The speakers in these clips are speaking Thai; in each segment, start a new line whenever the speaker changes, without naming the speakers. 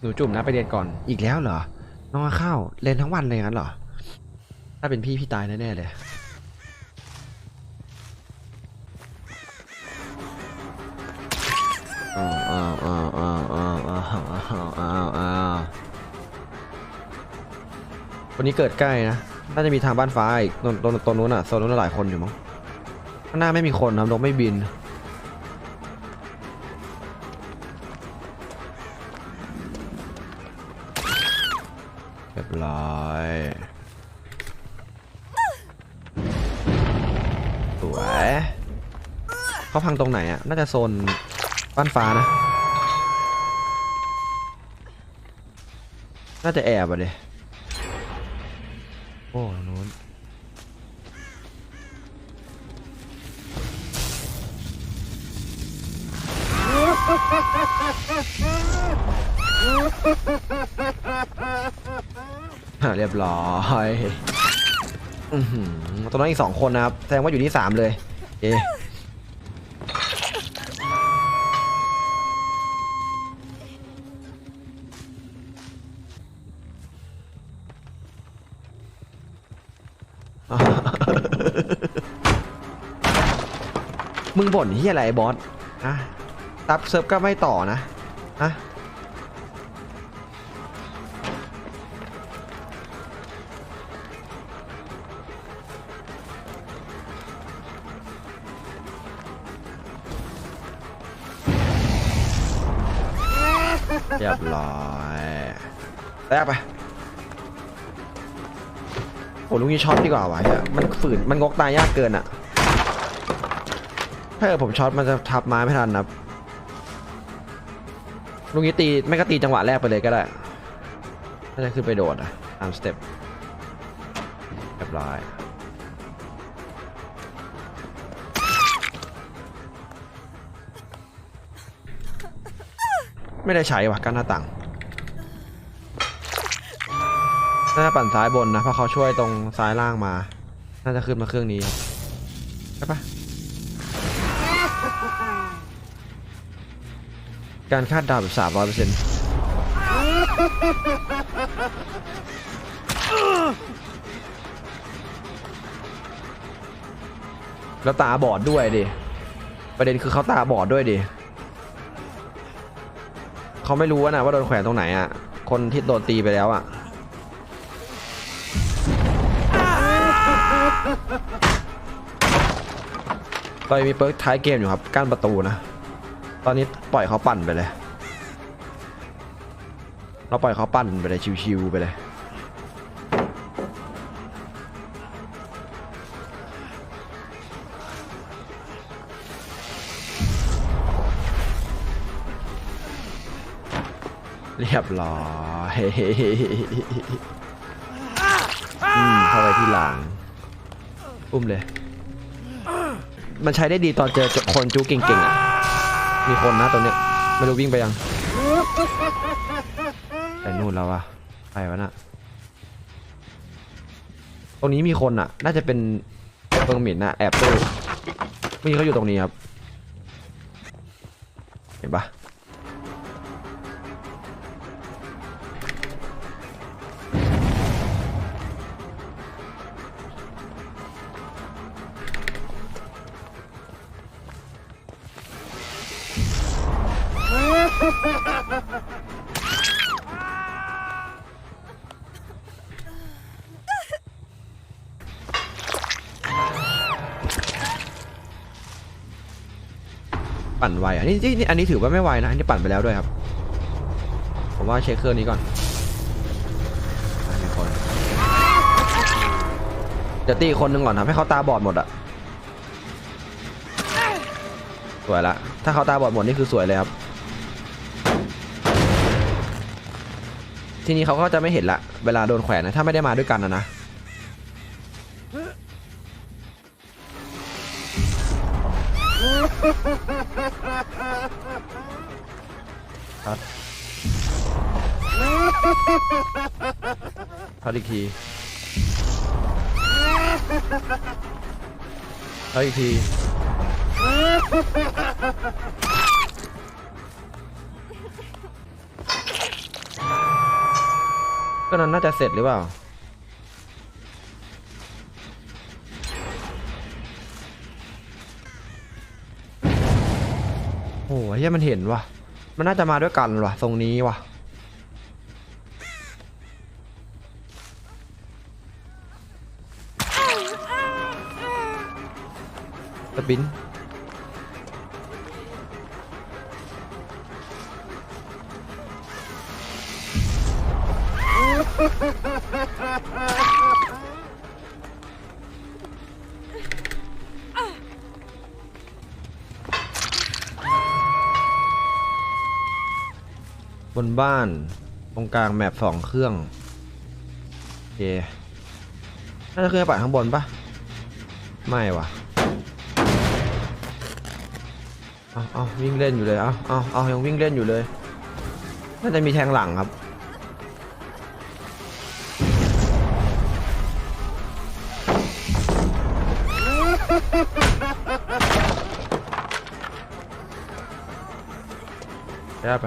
หนูจุ่มนะไปเรียนก่อนอีกแล้วเหรอ น้องข้าวเรียนทั้งวันเลยงั้นเหรอ ถ้าเป็นพี่พี่ตายแน่ๆเลยอ้าวอ้าวอ้าวอ้าวอ้าวอ้าวอ้าวอ้าววันนี้เกิดใกล้นะ น่าจะมีทางบ้านฟ้าอีกตรงตรงตรงนู้นอะโซนนู้นหลายคนอยู่มั้งข้างหน้าไม่มีคนนะนกไม่บิน รียบร้อยสวยเขาพังตรงไหนอะ น่าจะโซนบ้านฟ้านะ น่าจะแอบอะเดยโอ้นู้น เรียบร้อยอือหือตรงนั้นอีกสองคนนะครับ แสดงว่าอยู่ที่สามเลย เอะอะมึงบ่นที่อะไรบอส ฮะ ตับเซิร์ฟก็ไม่ต่อนะ ฮะ เรียบร้อยแตกไปโอ้ลุงนี้ช็อตดีกว่าวะเนี่ยมันฝืนมันงกตายยากเกินอะถ้าเกิดผมช็อตมันจะทับไม้ไม่ทันนะลุงนี้ตีไม่ก็ตีจังหวะแรกไปเลยก็ได้น่าจะขึ้นไปโดดอะตามสเต็ปเรียบร้อย ไม่ได้ใช้ว่ะกั้นหน้าต่างน่าจะปั่นซ้ายบนนะเพราะเขาช่วยตรงซ้ายล่างมา น่าจะขึ้นมาเครื่องนี้ครับใช่ปะการคาดเดาวแบบสามร้อยเปอร์เซ็นต์แล้วตาบอดด้วยดิ ประเด็นคือเขาตาบอดด้วยดิ เขาไม่รู้นะว่าโดนแขวนตรงไหนอะ คนที่โดนตีไปแล้วอะตอนนี้มีเปิร์กท้ายเกมอยู่ครับกั้นประตูนะ ตอนนี้ปล่อยเขาปั่นไปเลย เราปล่อยเขาปั่นไปเลยชิวๆไปเลย รียบร้อยอืมเข้าไปที่หลัง อุ้มเลย มันใช้ได้ดีตอนเจอคนจูเก่งๆอะ มีคนนะตัวเนี้ยไม่รู้วิ่งไปยังไปนู่นแล้ววะไปวะน่ะ ตรงนี้มีคนอะน่าจะเป็นเฟิงหมินน่ะแอบตู้มีเขาอยู่ตรงนี้ครับ เห็นปะ ปั่นไวอันนี้นี่อันนี้ถือว่าไม่ไวนะอันนี้ปั่นไปแล้วด้วยครับ ผมว่าเช็คเครื่องนี้ก่อนอะมีคนเดี๋ยวตีคนหนึ่งก่อนทำให้เขาตาบอดหมดอะสวยละถ้าเขาตาบอดหมดนี่คือสวยเลยครับ ทีนี้เขาก็จะไม่เห็นละ เวลาโดนแขวนนะถ้าไม่ได้มาด้วยกันนะนะ อีกทีพัดอีกที ก็นั้นน่าจะเสร็จหรือเปล่า โอ้โหเฮียมันเห็นว่ะ มันน่าจะมาด้วยกันว่ะตรงนี้ว่ะ ปินบนบ้านตรงกลางแมปสองเครื่องโอเคน่าจะเครื่องปั่นข้างบนปะไม่ว่ะ เอาเอาวิ่งเล่นอยู่เลยเอาเอาเอายังวิ่งเล่นอยู่เลยน่าจะมีแทงหลังครับได้ไป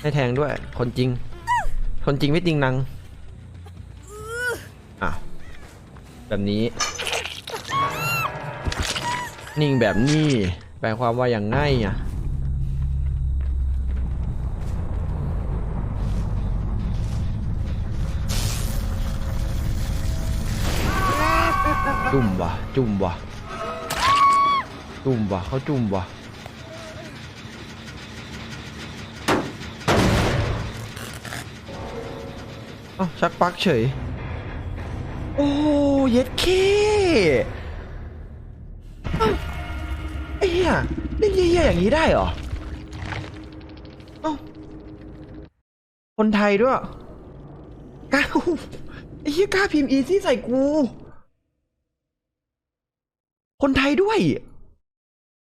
ให้แทงด้วย คนจริง คนจริงไม่จริงนังอะแบบนี้ นิ่งแบบนี้ แปลความว่าอย่างง่ายอะจุ่มวะจุ่มวะจุ่มวะเขาจุ่มวะอ้าชักปักเฉย โอ้ เย็ดเค หี้ยเล่นเหี้ยๆอย่างนี้ได้เหรอเอ้าคนไทยด้วยกล้าไอ้เหี้ยกล้าพิมพ์อีซี่ใส่กู คนไทยด้วย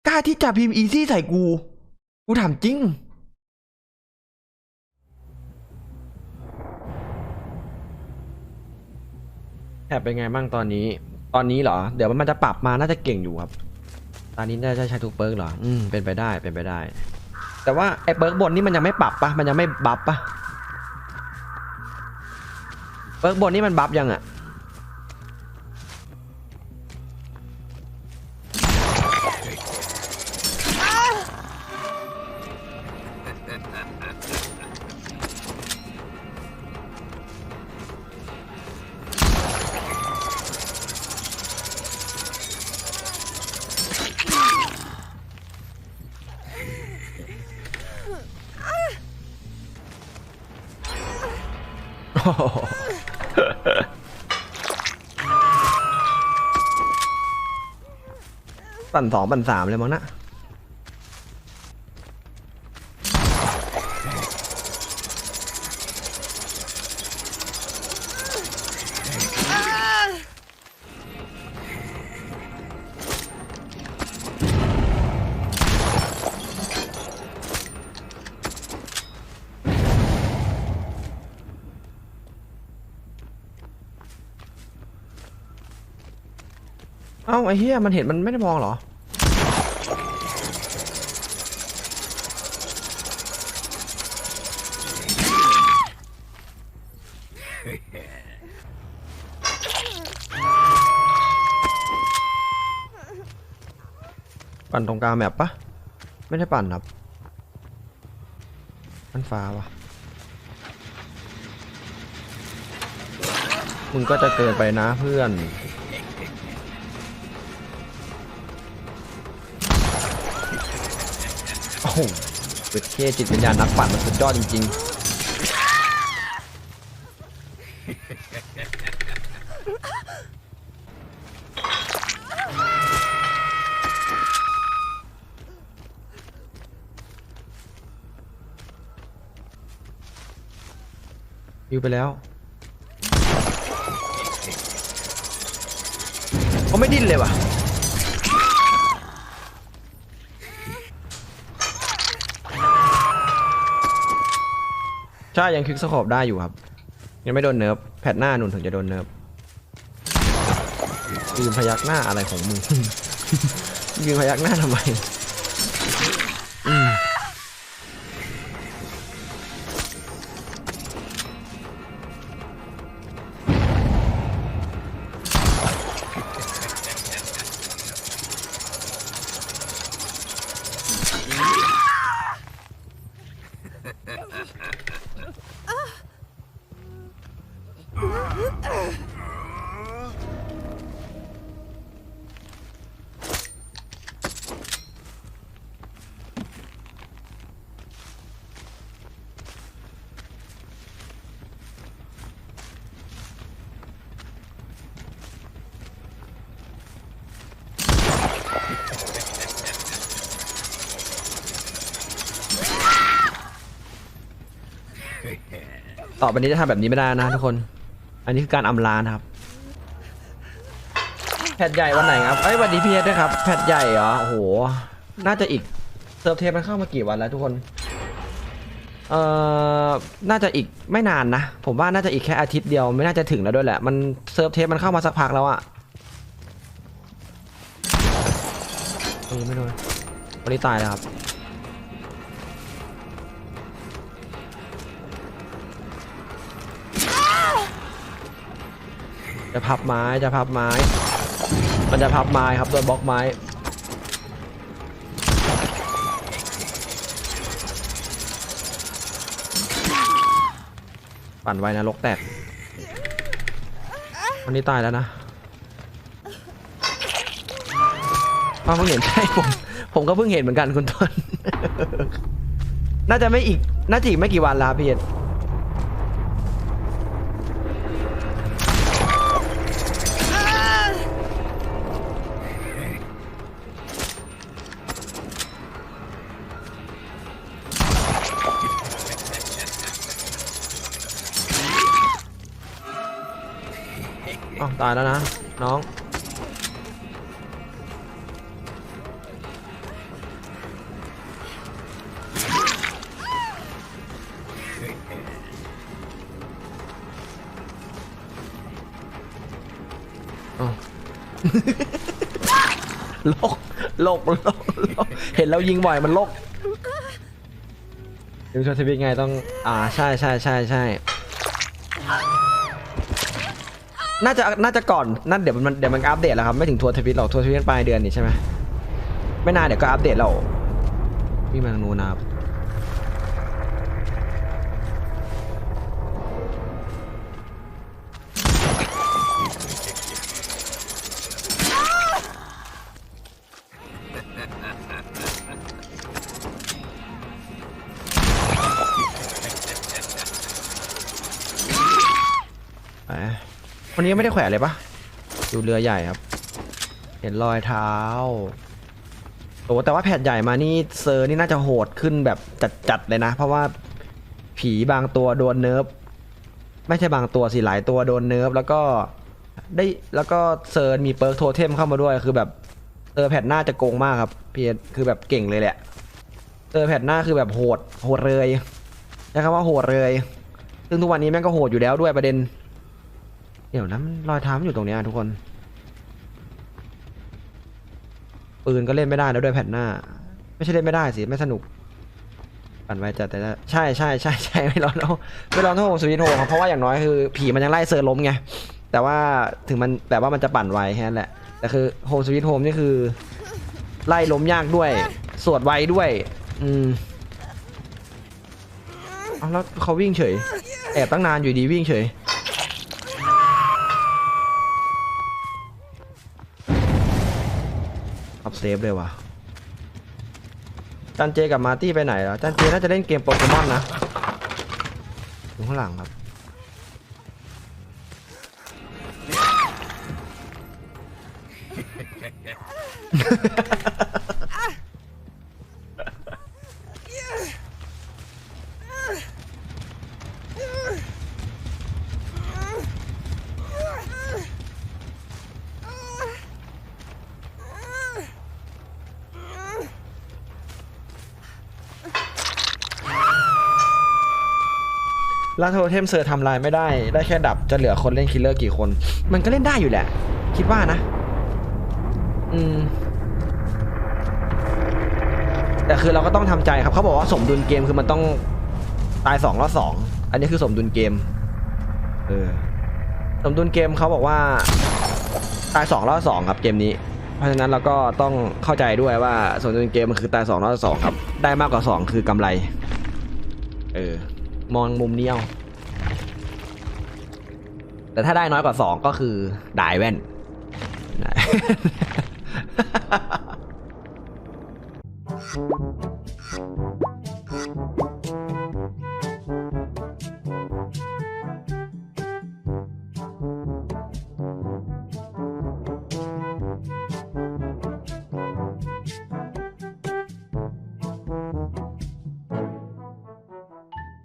กล้าที่จะพิมพ์อีซี่ใส่กู กูถามจริง แถบเป็นไงบ้างตอนนี้ ตอนนี้เหรอ เดี๋ยวมันจะปรับมาน่าจะเก่งอยู่ครับ ตอนนี้น่าจะใช้ทุกเปิร์กเหรอ อืม เป็นไปได้ เป็นไปได้ แต่ว่าไอ้เปิร์กบนนี่มันยังไม่ปรับปะมันยังไม่บัฟปะเปิร์กบนนี่มันบัฟยังอะ ปั่นสองปั่นสามเลยมั้งนะ ไอ้เหี้ยมันเห็นมันไม่ได้มองเหรอ ปั่นตรงกลางแมปปะไม่ได้ปั่นครับ มันฟ้าวะมึงก็จะเกินไปนะเพื่อน โอ้โหเทเคจิตวิญญาณนักปั่นมันสุดยอดจริงๆยิวไปแล้วเขาไม่ดิ้นเลยว่ะ ใช่ยังคลิกสโคบได้อยู่ครับ ยังไม่โดนเนิร์ฟแพทหน้าหนุนถึงจะโดนเนิร์ฟยืนพยักหน้าอะไรของมึง ยืนพยักหน้าทำไม 아! ต่อไปนี้จะทำแบบนี้ไม่ได้นะทุกคน อันนี้คือการอำลานะครับ แพทใหญ่วันไหนครับเอ้ยวันนี้พี่เอสด้วยครับ แพทใหญ่เหรอ โอ้โห น่าจะอีกเซิร์ฟเทปมันเข้ามากี่วันแล้วทุกคน เอ่อ น่าจะอีกไม่นานนะ ผมว่าน่าจะอีกแค่อาทิตย์เดียวไม่น่าจะถึงแล้วด้วยแหละ มันเซิร์ฟเทปมันเข้ามาสักพักแล้วอะเออไม่โดนวันนี้ตายแล้วครับ จะพับไม้จะพับไม้ มันจะพับไม้ครับโดนบล็อกไม้ปั่นไว้นะลกแตกวันนี้ตายแล้วนะอ้าวเพิ่งเห็นใช่ผมผมก็เพิ่งเห็นเหมือนกันคุณต้น น่าจะไม่อีก น่าจะอีกไม่กี่วันแล้วพี่เอ็ด ตายแล้วนะ น้องอ้าวโลก โลก โลก เห็นแล้วยิงบ่อยมันโลกยิงชนทวิตไงต้อง อ่า ใช่ใช่ใช่ใช่ น่าจะน่าจะก่อนนั่นเดี๋ยวมันเดี๋ยวมันอัปเดตแล้วครับไม่ถึงทัวร์ทวิตหรอกทัวร์ทวิตปลายเดือนนี่ใช่ไหมไม่นานเดี๋ยวก็อัปเดตเราวิ่งมาทางนู้นนะครับ วันนี้ไม่ได้แขวนเลยปะดูเรือใหญ่ครับ เห็นรอยเท้าโอ้แต่ว่าแผ่นใหญ่มานี่เซอร์นี่น่าจะโหดขึ้นแบบจัดๆเลยนะ เพราะว่าผีบางตัวโดนเนิร์ฟไม่ใช่บางตัวสิหลายตัวโดนเนิร์ฟแล้วก็ได้แล้วก็เซอร์มีเปิร์กโทเทมเข้ามาด้วยคือแบบเซอร์แผ่นหน้าจะโกงมากครับเพียคือแบบเก่งเลยแหละเซอร์แผ่นหน้าคือแบบโหดโหดเลยใช้คำว่าโหดเลย ซึ่งทุกวันนี้แม่งก็โหดอยู่แล้วด้วยประเด็น เดี๋ยวนะมันรอยเท้ามันอยู่ตรงเนี้ยทุกคน ปืนก็เล่นไม่ได้แล้วด้วยแผ่นหน้า ไม่ใช่เล่นไม่ได้สิ ไม่สนุก ปั่นไว้จัดแต่ละใช่ใช่ใช่ใช่ไม่ร้อนแล้วไม่ร้อนเท่าโฮมสวีทโฮมเพราะว่าอย่างน้อยคือผีมันยังไล่เซอร์ล้มไง แต่ว่าถึงมันแต่ว่ามันจะปั่นไวแค่นั้นแหละ แต่คือโฮมสวีทโฮมนี่คือ ไล่ล้มยากด้วย สวดไวด้วย อืมเอาแล้วเขาวิ่งเฉย แอบตั้งนานอยู่ดีวิ่งเฉย เซฟเลยว่ะจันเจกับมาตี้ไปไหนแล้วจันเจน่าจะเล่นเกมโปเกมอนนะอยู่ข้างหลังครับ ล่าโทเทมเซอร์ทำลายไม่ได้ ได้แค่ดับจะเหลือคนเล่นคิลเลอร์กี่คน มันก็เล่นได้อยู่แหละ คิดว่านะ อืม แต่คือเราก็ต้องทำใจครับ เขาบอกว่าสมดุลเกมคือมันต้องตายสองรอบสองอันนี้คือสมดุลเกม เออ สมดุลเกมเขาบอกว่า ตายสองรอบสองครับเกมนี้ เพราะฉะนั้นเราก็ต้องเข้าใจด้วยว่าสมดุลเกมมันคือตายสองรอบสองครับ ได้มากกว่าสองคือกำไร เออ มองมุมนี้เอาแต่ถ้าได้น้อยกว่าสองก็คือดายแว่นนะ